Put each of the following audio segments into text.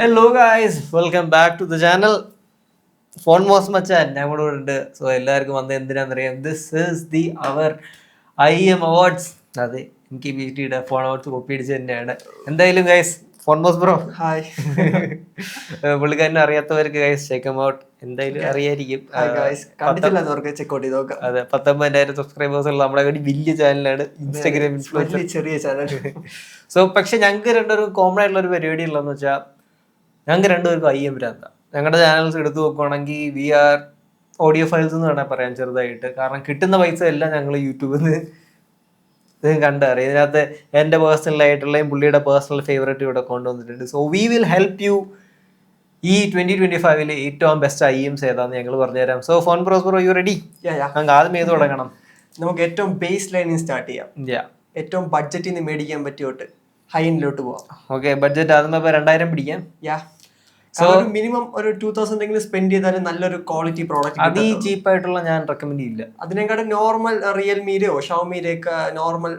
Hello guys welcome back to the channel phone MOS മച്ചാൻ ഞാൻ കൂടെ ഉണ്ട്. സോ എല്ലാവർക്കും വന്നത് എന്തിനാണെന്നറിയാം? This is the our I M awards അതെ എനിക്ക് ബി ടിയുടെ ഫോൺ അവാർഡ്സ് കോപ്പി അടിച്ച് തന്നെയാണ്. എന്തായാലും guys phone MOS bro hi പുള്ളിക്കാരനെ അറിയാത്തവർക്ക് ഗൈസ് ചെക്ക് ഔട്ട് എന്തായാലും അറിയായിരിക്കും. അതെ പത്തൊമ്പതിനായിരം സബ്സ്ക്രൈബേഴ്സ് ഉള്ള നമ്മുടെ വേണ്ടി വലിയ ചാനലാണ് ഇൻസ്റ്റാഗ്രാം ചെറിയ ചാനൽ സോ പക്ഷെ ഞങ്ങൾക്ക് രണ്ടൊരു കോമൺ ആയിട്ടുള്ള ഒരു പരിപാടി ഉള്ളതെന്ന് വെച്ചാൽ ഞങ്ങൾക്ക് രണ്ടുപേർക്കും ഐ എം ഭ്രാന്ത ഞങ്ങളുടെ ചാനൽസ് എടുത്തു നോക്കുവാണെങ്കിൽ വി ആർ ഓഡിയോ ഫയൽസ് എന്ന് വേണേൽ പറയാം ചെറുതായിട്ട്. കാരണം കിട്ടുന്ന പൈസ എല്ലാം ഞങ്ങൾ യൂട്യൂബിൽ നിന്ന് ഇത് കണ്ടറിയാം. ഇതിനകത്ത് എന്റെ പേഴ്സണൽ ആയിട്ടുള്ളയും പുള്ളിയുടെ പേഴ്സണൽ ഫേവറേറ്റ് ഇവിടെ കൊണ്ടുവന്നിട്ടുണ്ട്. So we will help you ഈ ട്വന്റി ട്വന്റി ഫൈവിൽ ഏറ്റവും ബെസ്റ്റ് ഐ എംസ് ഏതാന്ന് ഞങ്ങൾ പറഞ്ഞുതരാം. So phone pros pro you ready ഞങ്ങൾക്ക് ആദ്യം ഏത് തുടങ്ങണം. നമുക്ക് ഏറ്റവും ബേസ് ലൈനിൽ സ്റ്റാർട്ട് ചെയ്യാം. ഏറ്റവും ബഡ്ജറ്റിൽ നിന്ന് മേടിക്കാൻ പറ്റിയോട്ട്. ഹൈ എൻഡിലോട്ട് പോവാം. ഓക്കെ ബഡ്ജറ്റ് ആദ്യം രണ്ടായിരം പിടിക്കാം. യാ മിനിമം ഒരു ടൂ തൗസൻഡ് എങ്കിലും സ്പെൻഡ് ചെയ്താൽ നല്ലൊരു ക്വാളിറ്റി പ്രോഡക്റ്റ് അത് ഈ ചീപ്പായിട്ടുള്ള ഞാൻ റെക്കമെൻഡ് ചെയ്യില്ല. അതിനെക്കാളും നോർമൽ റിയൽമിയിലെയോ ഷോമിയിലെയൊക്കെ നോർമൽ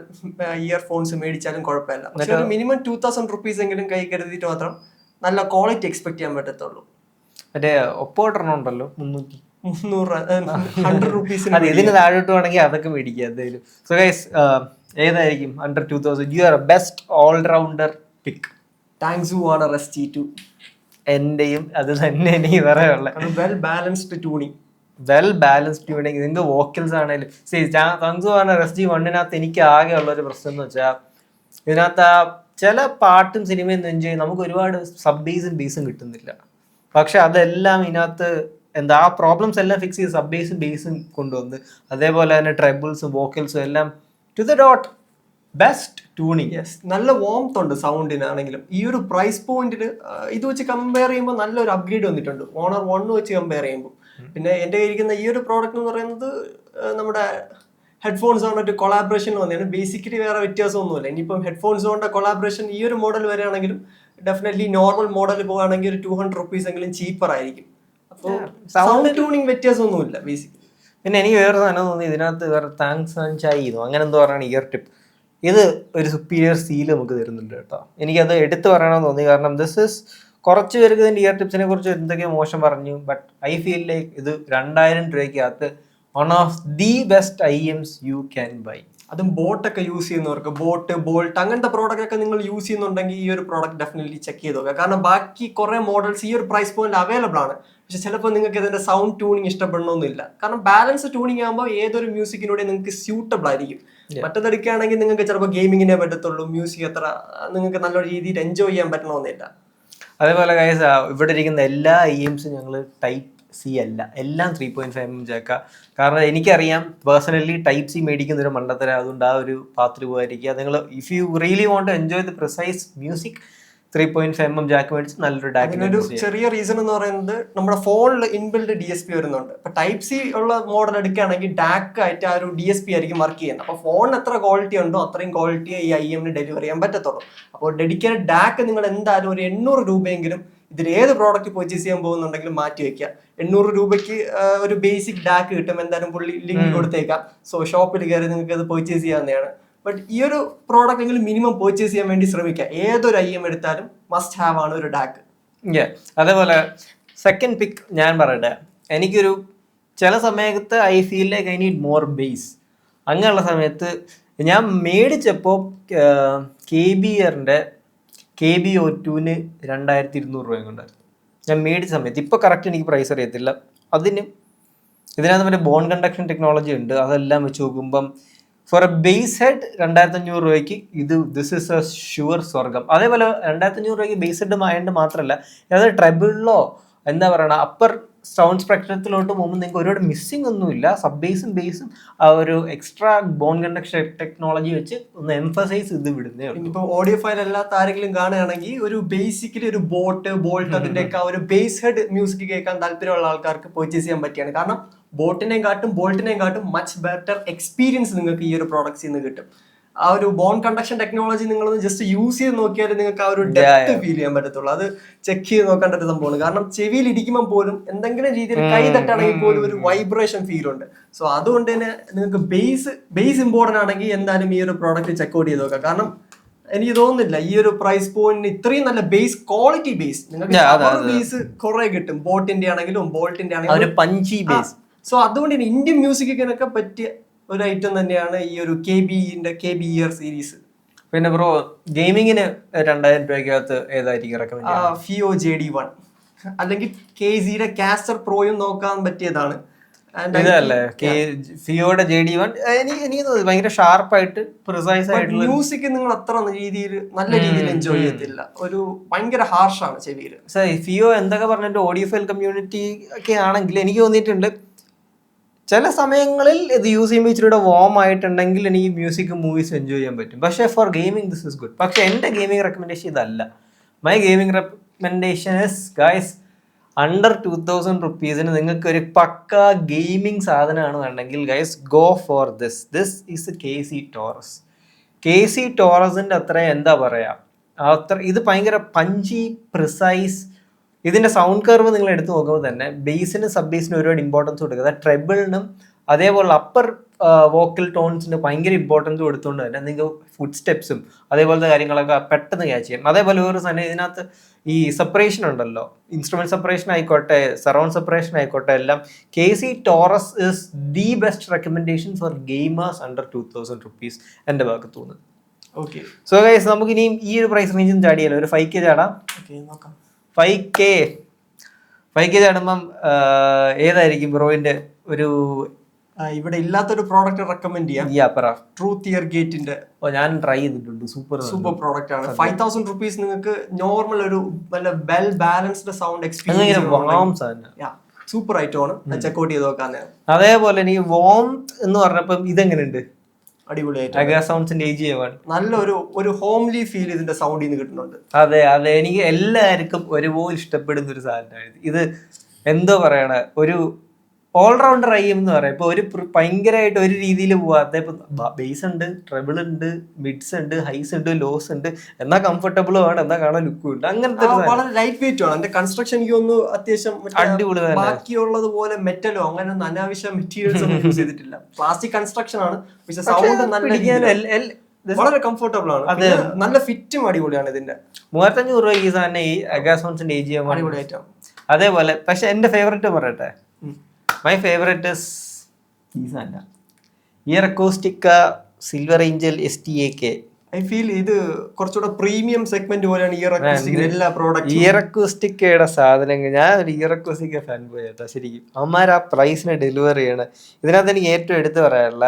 ഇയർഫോൺസ് മേടിച്ചാലും കുഴപ്പമില്ല. മിനിമം ടൂ തൗസൻഡ് റുപ്പീസ് എങ്കിലും കൈ കരുതിയിട്ട് മാത്രം നല്ല ക്വാളിറ്റി എക്സ്പെക്ട് ചെയ്യാൻ പറ്റത്തുള്ളൂ. മറ്റേ ഒപ്പോ ഇടണം ഉണ്ടല്ലോ മുന്നൂറ്റി മുന്നൂറ് ഹൺഡ്രഡ് റുപ്പീസ് അതെ ഇതിന് താഴോട്ട് വേണമെങ്കിൽ അതൊക്കെ മേടിക്കുക എന്തായാലും. സോ ഗൈസ് ഏതായിരിക്കും under two thousand you are best allrounder pick thanks ആണ് എസ് ടി ടു എന്റെയും അത് തന്നെ എനിക്ക് പറയാനുള്ളത് well balanced tuning well balanced tuning ഇതിന്റെ വോക്കൽസ് ആണെങ്കിലും സി തങ്സു പറഞ്ഞ ജി വണ്ണിനകത്ത് എനിക്ക് ആകെ ഉള്ള ഒരു പ്രശ്നം എന്ന് വെച്ചാൽ ഇതിനകത്ത് ആ ചില പാട്ടും സിനിമയും എൻജോയ് ചെയ്യും നമുക്ക് ഒരുപാട് സബ് ബേസും ബേസും കിട്ടുന്നില്ല. പക്ഷെ അതെല്ലാം ഇതിനകത്ത് എന്താ ആ പ്രോബ്ലംസ് എല്ലാം ഫിക്സ് ചെയ്ത് സബ് ബേസും ബേസും കൊണ്ടുവന്ന് അതേപോലെ തന്നെ ട്രബിൾസും വോക്കൽസും എല്ലാം to the dot best tuning yes നല്ല വോംത്ത് ഉണ്ട് സൗണ്ടിനാണെങ്കിലും ഈ ഒരു പ്രൈസ് പോയിന്റിൽ ഇത് വെച്ച് കമ്പയർ ചെയ്യുമ്പോൾ നല്ലൊരു അപ്ഗ്രേഡ് വന്നിട്ടുണ്ട്. ഓണർ വൺ വെച്ച് കമ്പയർ ചെയ്യുമ്പോൾ പിന്നെ എന്റെ ഇരിക്കുന്ന ഈ ഒരു പ്രോഡക്റ്റ് എന്ന് പറയുന്നത് നമ്മുടെ ഹെഡ്ഫോൺസ് ആയിട്ട് കൊളാബറേഷൻ വന്നതാണ് ബേസിക്കലി വേറെ വ്യത്യാസമൊന്നുമില്ല. ഇനിയിപ്പം ഹെഡ്ഫോൺസ് കൊണ്ട് കൊളാബറേഷൻ ഈ ഒരു മോഡൽ വരികയാണെങ്കിലും ഡെഫിനറ്റ്ലി നോർമൽ മോഡൽ പോകുകയാണെങ്കിൽ ഒരു ടു ഹൺഡ്രഡ് റുപ്പീസ് എങ്കിലും ചീപ്പർ ആയിരിക്കും. അപ്പോൾ സൗണ്ട് ട്യൂണിങ് വ്യത്യാസമൊന്നുമില്ല ബേസിക്കലി പിന്നെ എനിക്ക് വേറെ സാധനം തോന്നി ഇതിനകത്ത് വേറെ താങ്ക്സ് ചെയ്തു അങ്ങനെ എന്തോ പറയുകയാണ് ഇയർ ടിപ്പ് ഇത് ഒരു സുപ്പീരിയർ സീൽ നമുക്ക് തരുന്നുണ്ട് കേട്ടോ. എനിക്കത് എടുത്തു പറയണമെന്ന് തോന്നി. കാരണം ദിസ് ഇസ് കുറച്ച് പേർക്ക് ഇതിന്റെ ഇയർ ടിപ്സിനെ കുറിച്ച് എന്തൊക്കെയോ മോശം പറഞ്ഞു. ബട്ട് ഐ ഫീൽ ലൈക്ക് ഇത് രണ്ടായിരം രൂപയ്ക്കകത്ത് one of the best I EMs you can buy അതും ബോട്ടൊക്കെ യൂസ് ചെയ്യുന്നവർക്ക് ബോട്ട് ബോൾട്ട് അങ്ങനത്തെ പ്രോഡക്റ്റ് ഒക്കെ നിങ്ങൾ യൂസ് ചെയ്യുന്നുണ്ടെങ്കിൽ ഈ ഒരു പ്രോഡക്റ്റ് ഡെഫിനറ്റ്ലി ചെക്ക് ചെയ്ത് നോക്കുക. കാരണം ബാക്കി കുറെ മോഡൽസ് ഈ ഒരു പ്രൈസ് പോയിന്റ് അവൈലബിൾ ആണ്. പക്ഷെ ചിലപ്പോൾ നിങ്ങൾക്ക് ഇതിന്റെ സൗണ്ട് ട്യൂണിങ് ഇഷ്ടപ്പെടണമെന്നില്ല കാരണം ബാലൻസ് ട്യൂണിങ് ആകുമ്പോൾ ഏതൊരു മ്യൂസിക്കിനൂടെ നിങ്ങൾക്ക് സ്യൂട്ടബിൾ ആയിരിക്കും. മറ്റതെടുക്കുകയാണെങ്കിൽ നിങ്ങൾക്ക് ചിലപ്പോൾ ഗെയിമിങ്ങിനെ പറ്റത്തുള്ളൂ മ്യൂസിക് അത്ര നിങ്ങൾക്ക് നല്ല രീതിയിൽ എൻജോയ് ചെയ്യാൻ പറ്റണമെന്നില്ല അതേപോലെ ഇവിടെ ഇരിക്കുന്ന എല്ലാ എംസും ഞങ്ങൾ ടൈപ്പ് സി അല്ല. എല്ലാം ത്രീ പോയിന്റ് ഫൈവ് എം ചേക്ക കാരണം എനിക്കറിയാം പേഴ്സണലി ടൈപ്പ് സി മേടിക്കുന്ന ഒരു മണ്ടത്തര. അതുകൊണ്ട് ആ ഒരു പാത്തിൽ പോകാതിരിക്കുക നിങ്ങൾ if you really want to enjoy the precise music three point five M jack മേടിച്ച് നല്ലൊരു അതിനൊരു ഡാക്ക് ചെറിയ റീസൺ എന്ന് പറയുന്നത് നമ്മുടെ ഫോണിൽ ഇൻബിൽഡ് ഡി എസ് പി വരുന്നുണ്ട്. ഇപ്പൊ ടൈപ്പ് സി ഉള്ള മോഡൽ എടുക്കുകയാണെങ്കിൽ ഡാക്ക് ആയിട്ട് ആ ഒരു ഡി എസ് പി ആയിരിക്കും വർക്ക് ചെയ്യുന്നത്. അപ്പൊ ഫോണിന് എത്ര ക്വാളിറ്റി ഉണ്ടോ അത്രയും ക്വാളിറ്റി ഈ ഐ എമ്മിന് ഡെലിവർ ചെയ്യാൻ പറ്റത്തുള്ളൂ. അപ്പോൾ ഡെഡിക്കേറ്റഡ് ഡാക്ക് നിങ്ങൾ എന്തായാലും ഒരു എണ്ണൂറ് രൂപയെങ്കിലും ഇതിൽ ഏത് പ്രോഡക്റ്റ് പർച്ചേസ് ചെയ്യാൻ പോകുന്നുണ്ടെങ്കിലും മാറ്റി വെക്കുക. എണ്ണൂറ് രൂപയ്ക്ക് ഒരു ബേസിക് ഡാക്ക് കിട്ടും. എന്തായാലും പുള്ളി ലിങ്ക് കൊടുത്തേക്കാം. സോ ഷോപ്പിൽ കയറി നിങ്ങൾക്ക് അത് പർച്ചേസ് ചെയ്യാവുന്നതാണ്. ബട്ട് ഈ ഒരു പ്രോഡക്റ്റ് എങ്കിലും മിനിമം പർച്ചേസ് ചെയ്യാൻ വേണ്ടി ശ്രമിക്കുക. ഏതൊരു ഐ എം എടുത്താലും മസ്റ്റ് ഹാവ് ആണ് ഒരു ഡാക്ക്. അതേപോലെ സെക്കൻഡ് പിക്ക് ഞാൻ പറയട്ടെ. എനിക്കൊരു ചില സമയത്ത് I feel like I need more bass അങ്ങനെയുള്ള സമയത്ത് ഞാൻ മേടിച്ചപ്പോൾ K B K B O ടുവിന് രണ്ടായിരത്തി ഇരുന്നൂറ് രൂപയും കൊണ്ടായിരുന്നു ഞാൻ മേടിച്ച സമയത്ത് ഇപ്പോൾ കറക്റ്റ് എനിക്ക് പ്രൈസ് അറിയത്തില്ല. അതിന് ഇതിനകത്ത് മറ്റേ ബോൺ കണ്ടക്ഷൻ ടെക്നോളജി ഉണ്ട്. അതെല്ലാം വെച്ച് നോക്കുമ്പം ഫോർ എ ബേസ് ഹെഡ് രണ്ടായിരത്തി അഞ്ഞൂറ് രൂപയ്ക്ക് ഇത് ദിസ് ഇസ് എ ഷുവർ സ്വർഗം അതേപോലെ രണ്ടായിരത്തി അഞ്ഞൂറ് രൂപയ്ക്ക് ബേസ് ഹെഡ് ആയതുകൊണ്ട് മാത്രമല്ല അതായത് ട്രബിളിലോ എന്താ പറയണ അപ്പർ സൗണ്ട് സ്പെക്ട്രത്തിലോട്ട് പോകുമ്പോൾ നിങ്ങൾക്ക് ഒരുപാട് മിസ്സിംഗ് ഒന്നുമില്ല സബ് ബേസും ബേസും ആ ഒരു എക്സ്ട്രാ ബോൺ കണ്ടക്ഷൻ ടെക്നോളജി വെച്ച് ഒന്ന് എംഫസൈസ് ഇത് വിടുന്നേ ഇപ്പോൾ ഓഡിയോ ഫയൽ അല്ലാത്ത ആരെങ്കിലും കാണുകയാണെങ്കിൽ ഒരു ബേസിക്കലി ഒരു ബോട്ട് ബോൾട്ട് അതിന്റെയൊക്കെ ഒക്കെ ആ ഒരു ബേസ് ഹെഡ് മ്യൂസിക് കേൾക്കാൻ താല്പര്യമുള്ള ആൾക്കാർക്ക് പർച്ചേസ് ചെയ്യാൻ പറ്റിയാണ്. കാരണം ബോട്ടിനെയും കാട്ടും ബോൾട്ടിനെയും കാട്ടും മച്ച് ബെറ്റർ എക്സ്പീരിയൻസ് നിങ്ങൾക്ക് ഈ ഒരു പ്രോഡക്റ്റ്സിൽ നിന്ന് കിട്ടും. ആ ഒരു ബോൺ കണ്ടക്ഷൻ ടെക്നോളജി നിങ്ങളൊന്ന് ജസ്റ്റ് യൂസ് ചെയ്ത് നോക്കിയാൽ നിങ്ങൾക്ക് ആ ഒരു ഡെപ്ത് ഫീൽ ചെയ്യാൻ പറ്റത്തുള്ളൂ. അത് ചെക്ക് ചെയ്ത് നോക്കേണ്ട ഒരു സംഭവമാണ്. കാരണം ചെവിയിൽ ഇരിക്കുമ്പോൾ പോലും എന്തെങ്കിലും രീതിയിൽ കൈ തട്ടാണെങ്കിൽ പോലും ഒരു വൈബ്രേഷൻ ഫീൽ ഉണ്ട്. സോ അതുകൊണ്ട് തന്നെ നിങ്ങൾക്ക് ബേസ് ബേസ് ഇമ്പോർട്ടന്റ് ആണെങ്കിൽ എന്തായാലും ഈ ഒരു പ്രോഡക്റ്റ് ചെക്ക് ഔട്ട് ചെയ്ത് നോക്കാം കാരണം എനിക്ക് തോന്നുന്നില്ല ഈ ഒരു പ്രൈസ് പോയിന്റിന് ഇത്രയും നല്ല ബേസ് ക്വാളിറ്റി ബേസ് നിങ്ങൾക്ക് ബേസ് കുറെ കിട്ടും. ബോട്ടിന്റെ ആണെങ്കിലും ബോൾട്ടിന്റെ ആണെങ്കിലും. പഞ്ചി ബേസ് സോ അതുകൊണ്ട് ഇന്ത്യൻ മ്യൂസിക്കിനൊക്കെ പറ്റിയ ഒരു ഐറ്റം തന്നെയാണ് ഈ ഒരു കെ ബിന്റെ കെ ബി ഇയർ സീരീസ് പിന്നെ ബ്രോ ഗെയിമിങ്ങിന് രണ്ടായിരം രൂപയ്ക്കകത്ത് ഏതായിരിക്കും recommend FiiO J D one അല്ലെങ്കിൽ കെ സിയുടെ കാസ്റ്റർ പ്രോയും നോക്കാൻ പറ്റിയതാണ്. ഇതല്ലേ? ഫിയോയുടെ ജെ ഡി വൺ എനിക്ക് എനിക്ക് തോന്നുന്നു ഭയങ്കര ഷാർപ്പായിട്ട് പ്രിസൈസ് ആയിട്ട് മ്യൂസിക് നിങ്ങൾ അത്ര രീതിയിൽ നല്ല രീതിയിൽ എൻജോയ് ചെയ്തില്ല ഒരു ഭയങ്കര ഹാർഷാണ് ചെവിയിൽ സർ ഫിയോ എന്തൊക്കെ പറഞ്ഞിട്ട് ഓഡിയോ ഫൈൽ കമ്മ്യൂണിറ്റി ഒക്കെ ആണെങ്കിൽ എനിക്ക് തോന്നിയിട്ടുണ്ട് ചില സമയങ്ങളിൽ ഇത് യൂസ് ചെയ്യുമ്പോൾ ഇച്ചിരി വാം ആയിട്ടുണ്ടെങ്കിൽ എനിക്ക് മ്യൂസിക് മൂവീസ് എൻജോയ് ചെയ്യാൻ പറ്റും. പക്ഷേ for gaming this is good പക്ഷേ എന്റെ ഗെയിമിംഗ് റെക്കമെൻഡേഷൻ ഇതല്ല. My gaming recommendation is guys under two thousand റുപ്പീസിന് നിങ്ങൾക്ക് ഒരു പക്ക gaming സാധനമാണെന്നുണ്ടെങ്കിൽ guys go for this this is K C Taurus K C ടോറസിന്റെ അത്ര എന്താ പറയുക അത്ര ഇത് ഭയങ്കര പഞ്ചി പ്രിസൈസ് ഇതിന്റെ സൗണ്ട് കർവ് നിങ്ങൾ എടുത്തു നോക്കുമ്പോൾ തന്നെ ബേസിനും സബ് ബേസിനും ഒരുപാട് ഇമ്പോർട്ടൻസ് കൊടുക്കുക അതായത് ട്രെബിളിനും അതേപോലെ അപ്പർ വോക്കൽ ടോൺസിന് ഭയങ്കര ഇമ്പോർട്ടൻസ് കൊടുത്തുകൊണ്ട് തന്നെ നിങ്ങൾക്ക് ഫുഡ് സ്റ്റെപ്സും അതേപോലത്തെ കാര്യങ്ങളൊക്കെ പെട്ടെന്ന് ക്യാച്ച് ചെയ്യും. അതേപോലെ ഒരു സാധനം ഇതിനകത്ത് ഈ സെപ്പറേഷൻ ഉണ്ടല്ലോ. ഇൻസ്ട്രുമെന്റ് സെപ്പറേഷൻ ആയിക്കോട്ടെ സറൗണ്ട് സെപ്പറേഷൻ ആയിക്കോട്ടെ എല്ലാം K C Taurus is the best recommendation for gamers under two thousand rupees എന്റെ ഭാഗത്ത് തോന്നുന്നു. ഓക്കെ സോ ഗൈസ് നമുക്ക് ഇനിയും ഈ ഒരു പ്രൈസ് റേഞ്ചും ചാടിയല്ലോ ഒരു ഫൈവ് കെ ചാടാം. ഓക്കെ നോക്കാം. Five K. ഫൈവ് കെ ചാടുമ്പം ഏതായിരിക്കും ബ്രോയിന്റെ ഒരു ഇവിടെ ഇല്ലാത്തൊരു പ്രോഡക്റ്റ് റെക്കമെൻഡ് ചെയ്യാം. ഈ അപ്പറ. ട്രൂത്ത് ഇയർ ഗേറ്റിന്റെ ഓ ഞാൻ ട്രൈ ചെയ്തിട്ടുണ്ട്. സൂപ്പർ സൂപ്പർ പ്രോഡക്റ്റ് ആണ്. ഫൈവ് തൗസൻഡ് റുപ്പീസ് നിങ്ങൾക്ക് നോർമൽ ഒരു നല്ല well balanced sound experience super super check checkout ചെയ്ത് നോക്കാൻ അതേപോലെ എനിക്ക് വോം എന്ന് പറഞ്ഞപ്പം ഇതെങ്ങനെയുണ്ട്? നല്ലൊരു ഒരു ഹോംലി ഫീൽ ഇതിന്റെ സൗണ്ടിൽ നിന്ന് കിട്ടുന്നുണ്ട്. അതെ അതെ. എനിക്ക് എല്ലാവർക്കും ഒരുപോലെ ഇഷ്ടപ്പെടുന്ന ഒരു സാധനമാണ് ഇത് എന്തോ പറയണ? ഒരു ഓൾറൗണ്ടർ ഐ എം എന്ന് പറയാം. ഇപ്പൊ ഒരു ഭയങ്കരമായിട്ട് ഒരു രീതിയിൽ പോവാത്ത ഇപ്പൊ ബേസ് ഉണ്ട് ട്രബിൾ ഉണ്ട് മിഡ്സ് ഉണ്ട് ഹൈസ് ഉണ്ട് ലോസ് ഉണ്ട്. എന്നാ കംഫർട്ടബിളും ആണ് എന്നാ കാണാൻ ലുക്കും ഉണ്ട്. അങ്ങനത്തെ വളരെ ലൈറ്റ് വെയിറ്റ് ആണ്. അതിന്റെ കൺസ്ട്രക്ഷൻ എനിക്ക് ഒന്ന് അത്യാവശ്യം അടിപൊളി ബാക്കിയുള്ളത് പോലെ മെറ്റലോ അങ്ങനെ ഒന്നും അനാവശ്യ മെറ്റീരിയൽസ് ഒന്നും യൂസ് ചെയ്തിട്ടില്ല. പ്ലാസ്റ്റിക് കൺസ്ട്രക്ഷൻ ആണ്. പക്ഷെ സൗണ്ട് നല്ല വളരെ കംഫർട്ടബിൾ ആണ്. അതെ. നല്ല ഫിറ്റും അടിപൊളിയാണ് ഇതിന്റെ. മൂവായിരത്തഞ്ഞൂറ് രൂപ ഈ സാധനം ഈ അഗാസോൺസിന്റെ ഏജ് അതേപോലെ പക്ഷെ എന്റെ ഫേവറേറ്റ് പറയട്ടെ? മൈ ഫേവറേറ്റ് ഇസ് ഈ സാധനം ear acoustica silver angel S T A K I feel ഇത് കുറച്ചുകൂടെ പ്രീമിയം സെഗ്മെന്റ് പോലെയാണ് ഇയർ അക്കൂസ്റ്റിക്കിന്റെ എല്ലാ പ്രോഡക്റ്റ് ഇയർ അക്കോസ്റ്റിക്കയുടെ സാധനങ്ങൾ. ഞാൻ ഒരു ഇയർ അക്കോസ്റ്റിക്ക ഫാൻ പോയി കേട്ടോ. ശരിക്കും. അവന്മാർ ആ പ്രൈസിന് ഡെലിവർ ചെയ്യണം ഇതിനകത്ത് എനിക്ക് ഏറ്റവും എടുത്തു പറയാനുള്ള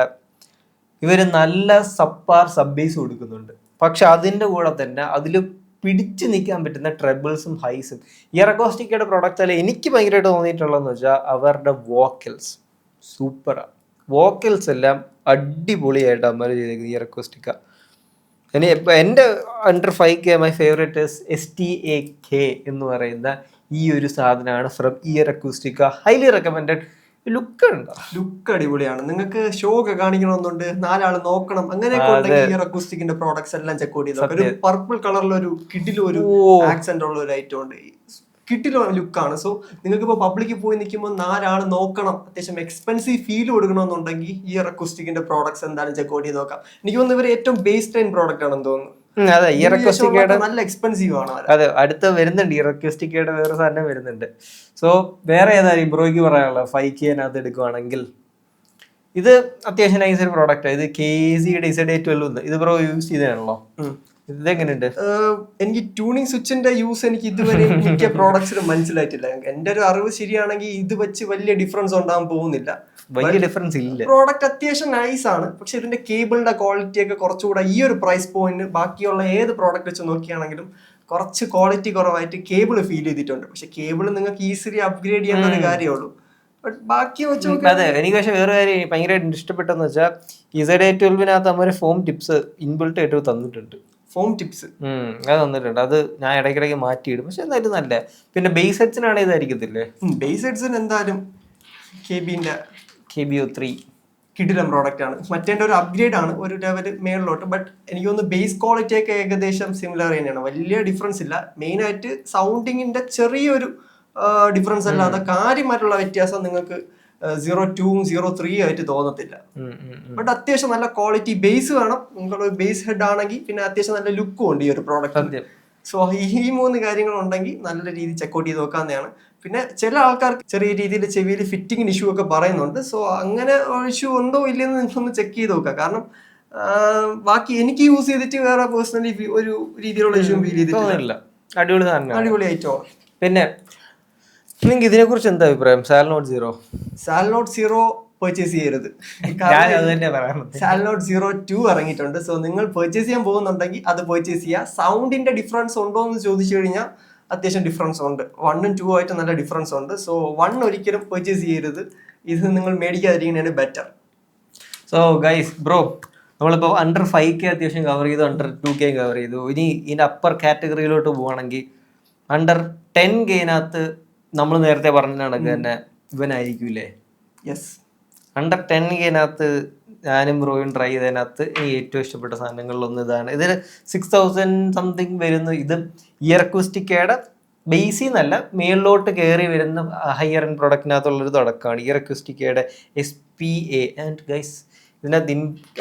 ഇവർ നല്ല സപ്പാർ സബ്ബേസ് കൊടുക്കുന്നുണ്ട്. പക്ഷെ അതിന്റെ കൂടെ തന്നെ അതിൽ പിടിച്ചു നിൽക്കാൻ പറ്റുന്ന ട്രബിൾസും ഹൈസും ഇയർ പ്രൊഡക്റ്റ് പ്രൊഡക്റ്റ്സിൽ എനിക്ക് ഭയങ്കരമായിട്ട് തോന്നിയിട്ടുള്ളതെന്ന് വെച്ചാൽ അവരുടെ വോക്കൽസ് സൂപ്പറാണ് വോക്കൽസ് എല്ലാം അടിപൊളിയായിട്ട് അമ്മ ചെയ്തേക്കുന്നത് ഇറക്കോസ്റ്റിക്ക ഇനി എന്റെ under five K my favourite S T A K എന്ന് പറയുന്ന ഈ ഒരു സാധനമാണ് from ear acoustica highly recommended look look അടിപൊളിയാണ്. നിങ്ങൾക്ക് ഷോ ഒക്കെ കാണിക്കണമെന്നുണ്ട് നാലാൾ നോക്കണം അങ്ങനെ ഉണ്ടെങ്കിൽ ഇയർ അക്കൂസ്റ്റിക്കിന്റെ പ്രോഡക്ട്സ് എല്ലാം ചെക്ക് ഔട്ട് നോക്കാം. ഒരു പർപ്പിൾ കളറിലൊരു കിഡിലും ഒരു. ആക്സെന്റ് ഉള്ള ഒരു ഐറ്റം ഉണ്ട്. കിട്ടിലോ ലുക്കാണ്. സോ നിങ്ങൾക്ക് ഇപ്പോൾ പബ്ലിക്കിൽ പോയി നിൽക്കുമ്പോൾ നാലാൾ നോക്കണം. അത്യാവശ്യം എക്സ്പെൻസീവ് ഫീൽ കൊടുക്കണമെന്നുണ്ടെങ്കിൽ ഈ ഇയർ പ്രോഡക്ട്സ് എന്തായാലും ചെക്ക് ഔട്ട് ചെയ്ത് നോക്കാം. എനിക്ക് തോന്നുന്നു ഇവർ ഏറ്റവും ബേസ് ലൈൻ പ്രോഡക്റ്റ് ആണെന്ന് തോന്നുന്നു. അതെ ഈ അക്കൂസ്റ്റിക്കയുടെ നല്ല എക്സ്പെൻസീവ് ആണ്. അതെ അടുത്ത വരുന്നുണ്ട് ഈ അക്കൂസ്റ്റിക്കയുടെ വേറെ സാധനം വരുന്നുണ്ട്. സോ വേറെ ഏതായാലും ബ്രോയ്ക്ക് പറയാനുള്ളത് ഫൈവ് കെ അതിനകത്ത് എടുക്കുവാണെങ്കിൽ ഇത് അത്യാവശ്യം നൈസ് ഒരു പ്രോഡക്റ്റ് ഇത് കെ സിയുടെ ഇസഡ് ട്വൽവ് ഇത് ബ്രോ യൂസ് ചെയ്തതാണല്ലോ. ഇതെങ്ങനെയുണ്ട്? എനിക്ക് ട്യൂണിങ് സ്വിച്ചിന്റെ യൂസ് എനിക്ക് ഇതുവരെ മിക്ക പ്രോഡക്ട്സിലും മനസ്സിലായിട്ടില്ല. എന്റെ ഒരു അറിവ് ശരിയാണെങ്കിൽ ഇത് വെച്ച് വലിയ ഡിഫറൻസ് ഉണ്ടാകാൻ പോകുന്നില്ല. വലിയ ഡിഫറൻസ് ഇല്ല. പ്രോഡക്റ്റ് അത്യാവശ്യം നൈസ് ആണ്. പക്ഷെ ഇതിന്റെ കേബിളിന്റെ ക്വാളിറ്റി ഒക്കെ കുറച്ചുകൂടെ ഈ ഒരു പ്രൈസ് പോയിന്റ് ബാക്കിയുള്ള ഏത് പ്രോഡക്റ്റ് വെച്ച് നോക്കിയാണെങ്കിലും കുറച്ച് ക്വാളിറ്റി കുറവായിട്ട് കേബിൾ ഫീൽ ചെയ്തിട്ടുണ്ട്. പക്ഷെ കേബിൾ നിങ്ങൾക്ക് ഈസിലി അപ്ഗ്രേഡ് ചെയ്യാൻ ഒരു കാര്യമുള്ളൂ. അതെ എനിക്ക് പക്ഷെ വേറെ കാര്യം ഭയങ്കരമായിട്ട് ഇഷ്ടപ്പെട്ടെന്ന് വെച്ചാൽ ഇസഡ് എ ട്വൽവിനകത്ത് അമ്മ ഫോം ടിപ്സ് ഇൻബിൾട്ട് ആയിട്ട് തന്നിട്ടുണ്ട്. ഫോം ടിപ്സ് അത് തന്നിട്ടുണ്ട്. അത് ഞാൻ ഇടയ്ക്കിടയ്ക്ക് മാറ്റിയിടും. പക്ഷെ എന്തായാലും നല്ല. പിന്നെ ബേസ് ഹെഡ്സിനാണ് ഇതായിരിക്കത്തില്ലേ? ബേസ് ഹെഡ്സിന് എന്തായാലും കെ ബിന്റെ കെ ബി ഒ ത്രീ കിടിലം പ്രോഡക്റ്റ് ആണ്. മറ്റേ ഒരു അപ്ഗ്രേഡ് ആണ് ഒരു ലെവൽ മേളിലോട്ട്. ബട്ട് എനിക്ക് തോന്നുന്നു ബേസ് ക്വാളിറ്റി ഒക്കെ ഏകദേശം സിമിലർ തന്നെയാണ്. വലിയ ഡിഫറൻസ് ഇല്ല. മെയിൻ ആയിട്ട് സൗണ്ടിങ്ങിന്റെ ചെറിയൊരു ഡിഫറൻസ് അല്ലാതെ കാര്യമായിട്ടുള്ള വ്യത്യാസം നിങ്ങൾക്ക് സീറോ ടൂവും സീറോ ത്രീ ആയിട്ട് തോന്നത്തില്ല. ബട്ട് അത്യാവശ്യം നല്ല ക്വാളിറ്റി ബേസ് വേണം. നിങ്ങളുടെ ബേസ് ഹെഡ് ആണെങ്കിൽ പിന്നെ അത്യാവശ്യം നല്ല ലുക്കും ഉണ്ട് ഈ ഒരു പ്രോഡക്റ്റ് സോ ഈ മൂന്ന് കാര്യങ്ങൾ ഉണ്ടെങ്കിൽ നല്ല രീതിയിൽ ചെക്കൗട്ട് ചെയ്ത് നോക്കാവുന്നതാണ്. പിന്നെ ചില ആൾക്കാർക്ക് ചെറിയ രീതിയിൽ ചെവിയിൽ ഫിറ്റിംഗ് ഇഷ്യൂ ഒക്കെ പറയുന്നുണ്ട്. സോ അങ്ങനെ ഇഷ്യൂ ഉണ്ടോ ഇല്ലെന്ന് നിങ്ങളൊന്ന് ചെക്ക് ചെയ്ത് നോക്കുക. കാരണം ബാക്കി എനിക്ക് യൂസ് ചെയ്തിട്ട് വേറെ പേഴ്സണലി ഒരു രീതിയിലുള്ള ഇഷ്യൂ ഫീൽ ചെയ്തിട്ടില്ല. അടിപൊളി അടിപൊളി ഐറ്റോ പിന്നെ നിങ്ങൾക്ക് ഇതിനെ കുറിച്ച് എന്താ അഭിപ്രായം? Salnotes zero Salnotes zero purchase ചെയ്യരുത്. സാലനോട്ട് സീറോ ടു ഇറങ്ങിയിട്ടുണ്ട്. സോ നിങ്ങൾ പർച്ചേസ് ചെയ്യാൻ പോകുന്നുണ്ടെങ്കിൽ അത് പർച്ചേസ് ചെയ്യുക. സൗണ്ടിന്റെ ഡിഫറൻസ് ഉണ്ടോ എന്ന് ചോദിച്ചു കഴിഞ്ഞാൽ അത്യാവശ്യം ഡിഫറൻസ് ഉണ്ട്. വണ്ണും ടു ആയിട്ട് നല്ല ഡിഫറൻസ് ഉണ്ട്. സോ വൺ ഒരിക്കലും പെർച്ചേസ് ചെയ്യരുത്. ഇത് നിങ്ങൾ മേടിക്കാതിരിക്കുന്നതാണ് ബെറ്റർ സോ ഗൈസ് ബ്രോ നമ്മളിപ്പോൾ അണ്ടർ ഫൈവ് കെ അത്യാവശ്യം കവർ ചെയ്തു അണ്ടർ ടു കെ കവർ ചെയ്തു. ഇനി ഇതിന്റെ അപ്പർ കാറ്റഗറിയിലോട്ട് പോവുകയാണെങ്കിൽ അണ്ടർ ടെൻ കെയിനകത്ത് നമ്മൾ നേരത്തെ പറഞ്ഞ കണക്ക് തന്നെ ഇവനായിരിക്കൂലേ യെസ് അണ്ടർ ടെൻ കെയിനകത്ത് ഞാനും ബ്രോയും ട്രൈ ചെയ്തതിനകത്ത് എനിക്ക് ഏറ്റവും ഇഷ്ടപ്പെട്ട സാധനങ്ങളിലൊന്ന് ഇതാണ്. ഇതിൽ സിക്സ് തൗസൻഡ് സംതിങ് വരുന്നു ഇത് ഇയർ അക്വിസ്റ്റിക്കയുടെ ബേസിൽ നിന്നല്ല മേളിലോട്ട് കയറി വരുന്ന ഹയർ എൻഡ് പ്രൊഡക്റ്റിനകത്തുള്ളൊരു തുടക്കമാണ്. Ear അക്വിസ്റ്റിക്കയുടെ S P A and guys ഇതിനകത്ത്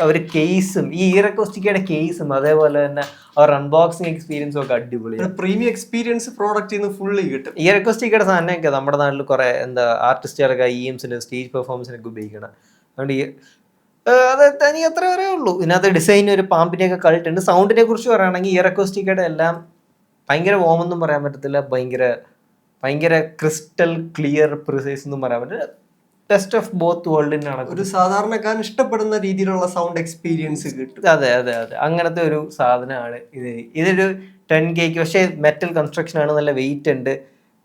അവർ കേസും ഈ ഇയർ അക്വിസ്റ്റിക്കയുടെ കേസും അതേപോലെ തന്നെ അവർ അൺബോക്സിങ് എക്സ്പീരിയൻസും ഒക്കെ അടിപൊളിയാണ് പ്രീമിയം എക്സ്പീരിയൻസ് പ്രോഡക്റ്റ് നിന്ന് ഫുള്ളി കിട്ടും. ഇയർ അക്വിസ്റ്റിക്കയുടെ സാധനമൊക്കെ നമ്മുടെ നാട്ടിൽ കുറേ എന്താ ആർട്ടിസ്റ്റുകളൊക്കെ ഇ എംസിന് സ്റ്റേജ് പെർഫോമൻസിനൊക്കെ ഉപയോഗിക്കണം. അതുകൊണ്ട് ഈ അത് തനി അത്ര വരെ ഉള്ളൂ. ഇതിനകത്ത് ഡിസൈൻ ഒരു പാമ്പിനെയൊക്കെ കളിട്ടുണ്ട് സൗണ്ടിനെ കുറിച്ച് പറയുകയാണെങ്കിൽ ഈ റിക്വസ്റ്റിക്കയുടെ എല്ലാം ഭയങ്കര വോമെന്നും പറയാൻ പറ്റത്തില്ല. ഭയങ്കര ഭയങ്കര ക്രിസ്റ്റൽ ക്ലിയർ പ്രിസൈസ് എന്നും പറയാൻ പറ്റില്ല ടെസ്റ്റ് ഓഫ് ബോത്ത് വേൾഡിനാണ് ഒരു സാധാരണക്കാരൻ ഇഷ്ടപ്പെടുന്ന രീതിയിലുള്ള സൗണ്ട് എക്സ്പീരിയൻസ് കിട്ടും. അതെ അതെ അതെ. അങ്ങനത്തെ ഒരു സാധനമാണ് ഇത്. ഇതൊരു ടെൻ കേക്ക് പക്ഷേ മെറ്റൽ കൺസ്ട്രക്ഷൻ ആണ്. നല്ല വെയിറ്റ് ഉണ്ട്.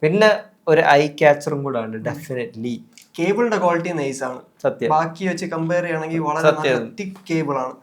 പിന്നെ ഒരു ഐ ക്യാച്ചറും കൂടെ ഉണ്ട്. ഡെഫിനറ്റ്ലി കേബിളിന്റെ ക്വാളിറ്റി നൈസ് ആണ് സത്യം. ബാക്കി വെച്ച് കമ്പയർ ചെയ്യണമെങ്കിൽ വളരെ തിക് നല്ല തിക്ക് കേബിൾ ആണ്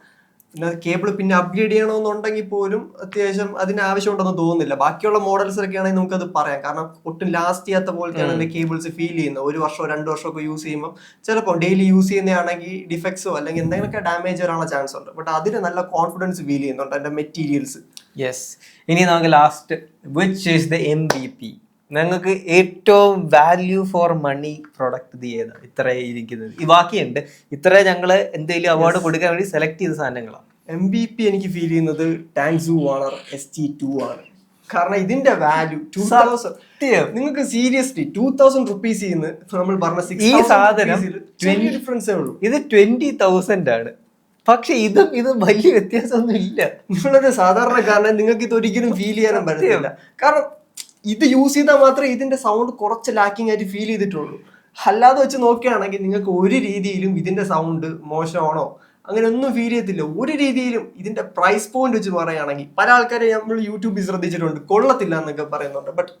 പിന്നെ കേബിൾ പിന്നെ അപ്ഗ്രേഡ് ചെയ്യണമെന്നുണ്ടെങ്കിൽ പോലും അത്യാവശ്യം അതിന് ആവശ്യമുണ്ടെന്ന് തോന്നുന്നില്ല. ബാക്കിയുള്ള മോഡൽസ് ഒക്കെ ആണെങ്കിൽ നമുക്കത് പറയാം. കാരണം ഒട്ടും ലാസ്റ്റ് ചെയ്യാത്ത പോലത്തെയാണ് എന്റെ കേബിൾസ് ഫീൽ ചെയ്യുന്നത്. ഒരു വർഷമോ രണ്ട് വർഷമോ ഒക്കെ യൂസ് ചെയ്യുമ്പോൾ ചിലപ്പോൾ ഡെയിലി യൂസ് ചെയ്യുന്നതാണെങ്കിൽ ഡിഫക്ട്സോ അല്ലെങ്കിൽ എന്തെങ്കിലുമൊക്കെ ഡാമേജ് വരാനുള്ള ചാൻസ് ഉണ്ട്. ബട്ട് അതിന് നല്ല കോൺഫിഡൻസ് ഫീൽ ചെയ്യുന്നുണ്ട് എന്റെ മെറ്റീരിയൽസ് യെസ് ഇനി നമുക്ക് last which is the M B P ഞങ്ങൾക്ക് ഏറ്റവും വാല്യൂ ഫോർ മണി പ്രൊഡക്റ്റ് ഇത് ഇത്ര ഇരിക്കുന്നത്. ഈ ബാക്കിയുണ്ട്. ഇത്ര ഞങ്ങൾ എന്തെങ്കിലും അവാർഡ് കൊടുക്കാൻ വേണ്ടി സെലക്ട് ചെയ്ത സാധനങ്ങളാണ് എം ബി പി എനിക്ക് ഫീൽ ചെയ്യുന്നത് Tangzu Waner S T two ആണ് കാരണം ഇതിന്റെ വാല്യൂ ടൂ തൗസൻഡ് നിങ്ങൾക്ക് സീരിയസ്ലി ടൂ തൗസൻഡ് റുപ്പീസ് നമ്മൾ പറഞ്ഞ ഈ സാധനം ഡിഫറൻസേ ഉള്ളൂ. ഇത് ട്വന്റി തൗസൻഡ് ആണ്. പക്ഷെ ഇതും ഇത് വലിയ വ്യത്യാസമൊന്നും ഇല്ല നിങ്ങളൊരു കാരണം നിങ്ങൾക്ക് ഇത് ഒരിക്കലും ഫീൽ ചെയ്യാനും പറ്റത്തില്ല. കാരണം ഇത് യൂസ് ചെയ്താൽ മാത്രമേ ഇതിന്റെ സൗണ്ട് കുറച്ച് ലാക്കിംഗ് ആയിട്ട് ഫീൽ ചെയ്തിട്ടുള്ളൂ. അല്ലാതെ വെച്ച് നോക്കുകയാണെങ്കിൽ നിങ്ങൾക്ക് ഒരു രീതിയിലും ഇതിന്റെ സൗണ്ട് മോശമാണോ? അങ്ങനെ ഒന്നും ഫീൽ ചെയ്യത്തില്ല. ഒരു രീതിയിലും ഇതിന്റെ പ്രൈസ് പോയിന്റ് വെച്ച് പറയുകയാണെങ്കിൽ പല ആൾക്കാരെ നമ്മൾ യൂട്യൂബിൽ ശ്രദ്ധിച്ചിട്ടുണ്ട്. കൊള്ളത്തില്ല എന്നൊക്കെ പറയുന്നുണ്ട്. ബട്ട്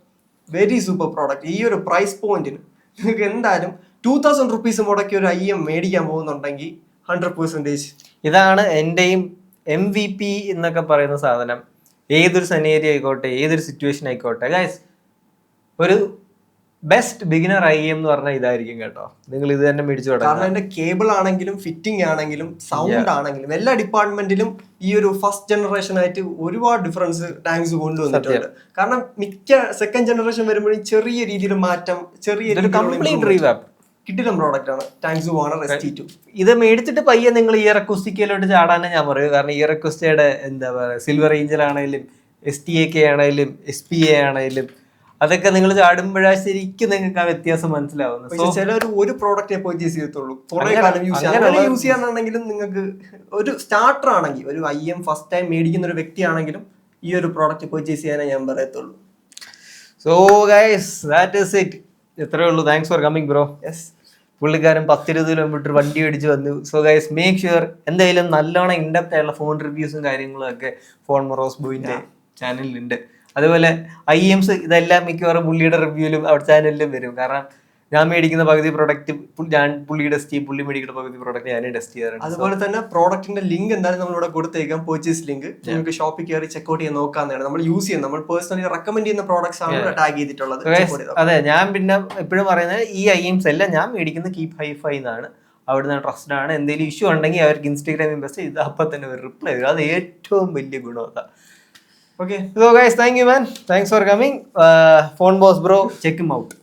വെരി സൂപ്പർ പ്രോഡക്റ്റ് ഈ ഒരു പ്രൈസ് പോയിന്റിന് നിങ്ങൾക്ക് എന്തായാലും ടൂ തൗസൻഡ് റുപ്പീസ് മുടക്കി ഒരു ഐ എം മേടിക്കാൻ പോകുന്നുണ്ടെങ്കിൽ ഹൺഡ്രഡ് പെർസെന്റേജ് ഇതാണ് എന്റെയും എം വി പി എന്നൊക്കെ പറയുന്ന സാധനം. ഏതൊരു സെനേരി ആയിക്കോട്ടെ ഏതൊരു സിറ്റുവേഷൻ ആയിക്കോട്ടെ. ഗൈസ് ഒരു ബെസ്റ്റ് ബിഗിനർ ഐ എം എന്ന് പറഞ്ഞാൽ ഇതായിരിക്കും കേട്ടോ. നിങ്ങൾ ഇത് തന്നെ മേടിച്ചു കാരണം എന്റെ അതിന്റെ കേബിൾ ആണെങ്കിലും ഫിറ്റിംഗ് ആണെങ്കിലും സൗണ്ട് ആണെങ്കിലും എല്ലാ ഡിപ്പാർട്ട്മെന്റിലും ഈ ഒരു ഫസ്റ്റ് ജനറേഷൻ ആയിട്ട് ഒരുപാട് ഡിഫറൻസ് ടാങ്ക്സ് കൊണ്ടുവന്നിട്ടുണ്ട്. കാരണം മിക്ക സെക്കൻഡ് ജനറേഷൻ വരുമ്പോഴും ചെറിയ രീതിയിൽ മാറ്റം ചെറിയ ഇതൊരു കംപ്ലീറ്റ് റീവാപ്പ് കിട്ടില്ല പ്രോഡക്റ്റ് ആണ്. Tangzu Waner S T two ഇത് മേടിച്ചിട്ട് പയ്യെ നിങ്ങൾ ഈ റെക്വസ്റ്റിക്കയിലോട്ട് ചാടാനേ ഞാൻ പറയൂ കാരണം ഈ റെക്വസ്റ്റയുടെ എന്താ പറയുക സിൽവർ ഏഞ്ചൽ ആണെങ്കിലും എസ് ടി എ കെ ആണെങ്കിലും എസ് പി എ ആണെങ്കിലും അതൊക്കെ നിങ്ങൾ ചാടുമ്പോഴാണ് ശരിക്കും നിങ്ങൾക്ക് ആ വ്യത്യാസം മനസ്സിലാവുന്നത്. ചില ചിലർ ഒരു പ്രോഡക്റ്റ് പർച്ചേസ് ചെയ്യത്തുള്ളൂ. കുറെ കാലം യൂസ് ചെയ്യാം. യൂസ് ചെയ്യാനാണെങ്കിലും നിങ്ങൾക്ക് ഒരു സ്റ്റാർട്ടർ ആണെങ്കിൽ ഒരു ഐ എം ഫസ്റ്റ് ടൈം മേടിക്കുന്ന ഒരു വ്യക്തിയാണെങ്കിലും ഈ ഒരു പ്രോഡക്റ്റ് പർച്ചേസ് ചെയ്യാനേ ഞാൻ പറയത്തുള്ളൂ. So guys that is it എത്രയേ ഉള്ളൂ. Thanks for coming bro yes പുള്ളിക്കാരൻ പത്തിരുപത് കിലോമീറ്റർ വണ്ടി ഓടിച്ച് വന്നു. സോ ഗൈസ് മേക്ക് ഷുവർ എന്തായാലും നല്ലോണം ഇൻഡെപ്ത് ആയിട്ടുള്ള ഫോൺ റിവ്യൂസും കാര്യങ്ങളും ഒക്കെ ഫോൺ മൊറോസ് ബോയിന്റെ ചാനലിലുണ്ട് അതുപോലെ ഐ എംസ് ഇതെല്ലാം മിക്കവാറും പുള്ളിയുടെ റിവ്യൂലും അവിടെ ചാനലിലും വരും. കാരണം ഞാൻ മേടിക്കുന്ന പകുതി പ്രോഡക്റ്റ് ഞാൻ പുള്ളി ടെസ്റ്റ് ചെയ്യും പുള്ളി മേടിക്കുന്ന പകുതി പ്രോഡക്റ്റ് ഞാൻ ടെസ്റ്റ് ചെയ്യാറുണ്ട്. അതുപോലെ തന്നെ പ്രോഡക്റ്റിന്റെ ലിങ്ക് എന്തായാലും നമ്മൾ ഇവിടെ കൊടുത്തേക്കാം പർച്ചേസ് ലിങ്ക് നിങ്ങൾക്ക് ഷോപ്പിൽ കയറി ചെക്ക്ഔട്ട് ചെയ്യാൻ നോക്കാന്നാണ് നമ്മൾ യൂസ് ചെയ്യുന്നത്. നമ്മൾ പേഴ്സണലി റെക്കമെൻഡ് ചെയ്യുന്ന പ്രോഡക്ട്സ് ആണ് ടാഗ് ചെയ്തിട്ടുള്ളത്. അതെ ഞാൻ പിന്നെ എപ്പോഴും പറയുന്നത് ഈ ഐ എംസ് എല്ലാം ഞാൻ മേടിക്കുന്ന കീപ് ഹൈഫൈ എന്നാണ്. അവിടുന്ന് ട്രസ്റ്റഡ് ആണ്. എന്തെങ്കിലും ഇഷ്യൂ ഉണ്ടെങ്കിൽ അവർക്ക് ഇൻസ്റ്റാഗ്രാമിൽ മെസ്സേജ് ചെയ്ത് അപ്പം തന്നെ ഒരു റിപ്ലൈ തരും അത് ഏറ്റവും വലിയ ഗുണം okay. So guys thank you man thanks for coming phone boss bro check out